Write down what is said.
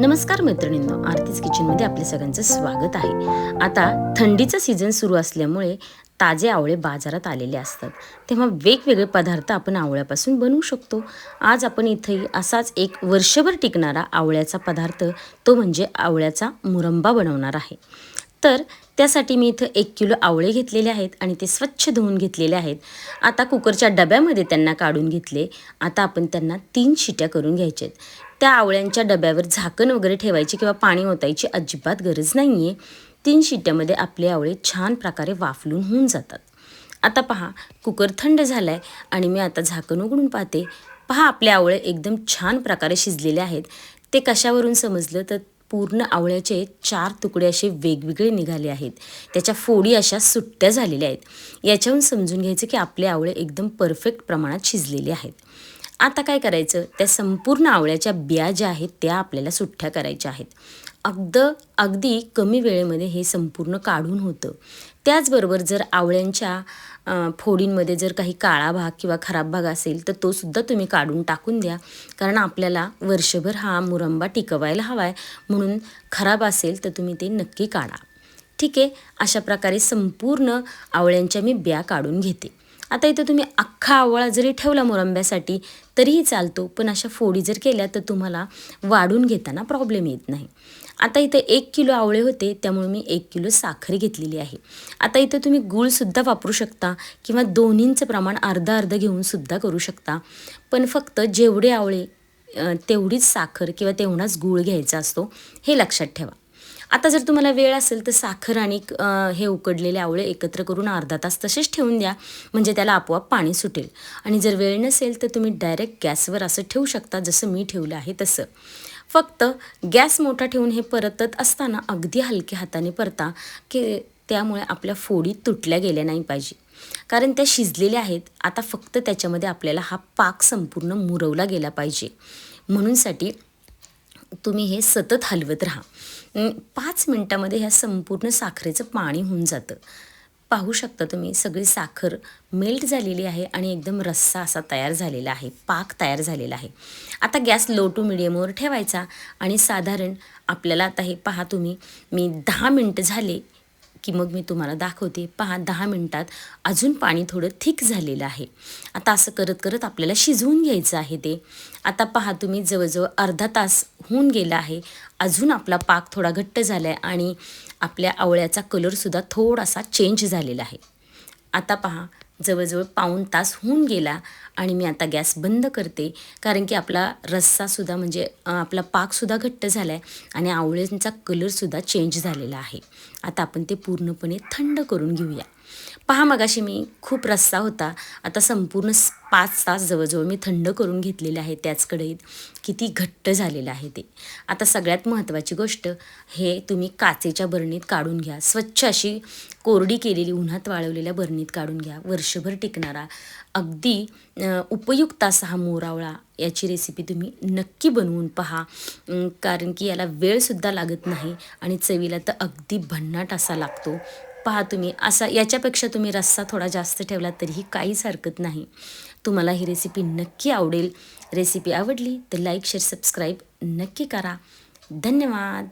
नमस्कार मैत्रिणींनो आरतीज किचनमध्ये आपल्या सगळ्यांचं स्वागत आहे. आता थंडीचं सीझन सुरू असल्यामुळे ताजे आवळे बाजारात आलेले असतात. तेव्हा वेगवेगळे पदार्थ आपण आवळ्यापासून बनवू शकतो. आज आपण इथे असाच एक वर्षभर टिकणारा आवळ्याचा पदार्थ तो म्हणजे आवळ्याचा मुरंबा बनवणार आहे. तर त्यासाठी मी इथं एक किलो आवळे घेतलेले आहेत आणि ते स्वच्छ धुवून घेतलेले आहेत. आता कुकरच्या डब्यामध्ये त्यांना काढून घेतले. आता आपण त्यांना तीन शिट्या करून घ्यायच्या आहेत. त्या आवळ्यांच्या डब्यावर झाकण वगैरे ठेवायची किंवा पाणी ओतायची अजिबात गरज नाही आहे तीन शिट्यामध्ये आपले आवळे छान प्रकारे वाफलून होऊन जातात. आता पहा कुकर थंड झाला आहे आणि मी आता झाकण उघडून पाहते. पहा आपले आवळे एकदम छान प्रकारे शिजलेले आहेत. ते कशावरून समजलं तर पूर्ण आवळ्याचे चार तुकडे असे वेगवेगळे निघाले आहेत. त्याच्या फोडी अशा सुट्ट्या झालेल्या आहेत. याच्याहून समजून घ्यायचं की आपले आवळे एकदम परफेक्ट प्रमाणात शिजलेले आहेत. आता काय करायचं? त्या संपूर्ण आवळ्याच्या बिया ज्या आहेत त्या आपल्याला सुट्ट्या करायच्या आहेत. अगद अगदी कमी वेळेमध्ये हे संपूर्ण काढून होतं. त्याचबरोबर जर आवळ्यांच्या फोडींमध्ये जर काही काळा भाग किंवा खराब भाग असेल तर तो सुद्धा तुम्ही काढून टाकून द्या. कारण आपल्याला वर्षभर हा मुरंबा टिकवायला हवा आहे म्हणून खराब असेल तर तुम्ही ते नक्की काढा. ठीक आहे? अशा प्रकारे संपूर्ण आवळ्यांच्या मी ब्या काढून घेते. आता इथं तुम्ही अख्खा आवळा जरी ठेवला मुरंब्यासाठी तरीही चालतो. पण अशा फोडी जर केल्या तर तुम्हाला वाढून घेताना प्रॉब्लेम येत नाही. आता इथं एक किलो आवळे होते त्यामुळे मी एक किलो साखर घेतलेली आहे. आता इथं तुम्ही गूळसुद्धा वापरू शकता किंवा दोन्हींचं प्रमाण अर्धा अर्ध घेऊन सुद्धा करू शकता. पण फक्त जेवढे आवळे तेवढीच साखर किंवा तेवढाच गूळ घ्यायचा असतो हे लक्षात ठेवा. आता जर तुम्हाला वेळ असेल तर साखर आणि हे उकडलेले आवळे एकत्र करून अर्धा तास तसेच ठेवून द्या म्हणजे त्याला आपोआप पाणी सुटेल. आणि जर वेळ नसेल तर तुम्ही डायरेक्ट गॅसवर असं ठेवू शकता जसं मी ठेवलं आहे तसं. फक्त गॅस मोठा ठेवून हे परतत असताना अगदी हलक्या हाताने परता की त्यामुळे आपल्या फोडी तुटल्या गेल्या नाही पाहिजे. कारण त्या शिजलेल्या आहेत आता फक्त त्याच्यामध्ये आपल्याला हा पाक संपूर्ण मुरवला गेला पाहिजे. म्हणूनसाठी तुम्ही हे सतत हलवत राहा. पाच मिनटामध्ये ह्या संपूर्ण साखरेचं पाणी होऊन जातं. पाहू शकता तुम्ही सगळी साखर मेल्ट झालेली आहे आणि एकदम रस्सा असा तयार झालेला आहे पाक तयार झालेला आहे. आता गॅस लो टू मिडियमवर ठेवायचा आणि साधारण आपल्याला आता हे पहा तुम्ही मी दहा मिनटं झाले की मग मी तुम्हाला दाखवते. पहा दहा मिनटात अजून पाणी थोडं थिक झालेलं आहे. आता असं करत करत आपल्याला शिजवून घ्यायचं आहे ते. आता पहा तुम्ही जवळजवळ अर्धा तास होऊन गेला आहे. अजून आपला पाक थोडा घट्ट झाला आहे आणि आपल्या आवळ्याचा कलरसुद्धा थोडासा चेंज झालेला आहे. आता पहा जवळजवळ पाऊण तास होऊन गेला आणि मी आता गॅस बंद करते. कारण की आपला रस्सासुद्धा म्हणजे आपला पाकसुद्धा घट्ट झाला आहे आणि आवळ्यांचा कलरसुद्धा चेंज झालेला आहे. आता आपण ते पूर्णपणे थंड करून घेऊया. पहा मगाशी मी खूप रस्सा होता. आता संपूर्ण पाच तास जवळजवळ मी थंड करून घेतलेले आहे त्याच कढईत. किती घट्ट झालेलं आहे ते. आता सगळ्यात महत्त्वाची गोष्ट हे तुम्ही काचेच्या बरणीत काढून घ्या. स्वच्छ अशी कोरडी केलेली उन्हात वाळवलेल्या बरणीत काढून घ्या. वर्षभर टिकणारा. अगदी उपयुक्त असा हा मोरावळा याची रेसिपी तुम्ही नक्की बनवून पहा. कारण की याला वेळसुद्धा लागत नाही आणि चवीला तर अगदी भन्नाट असा लागतो. पहा तुम्ही असा याच्यापेक्षा तुम्ही रस्सा थोडा जास्त ठेवला तरीही काहीच हरकत नाही. तुम्हाला ही रेसिपी नक्की आवडेल. रेसिपी आवडली तर लाईक शेअर सबस्क्राईब नक्की करा. धन्यवाद.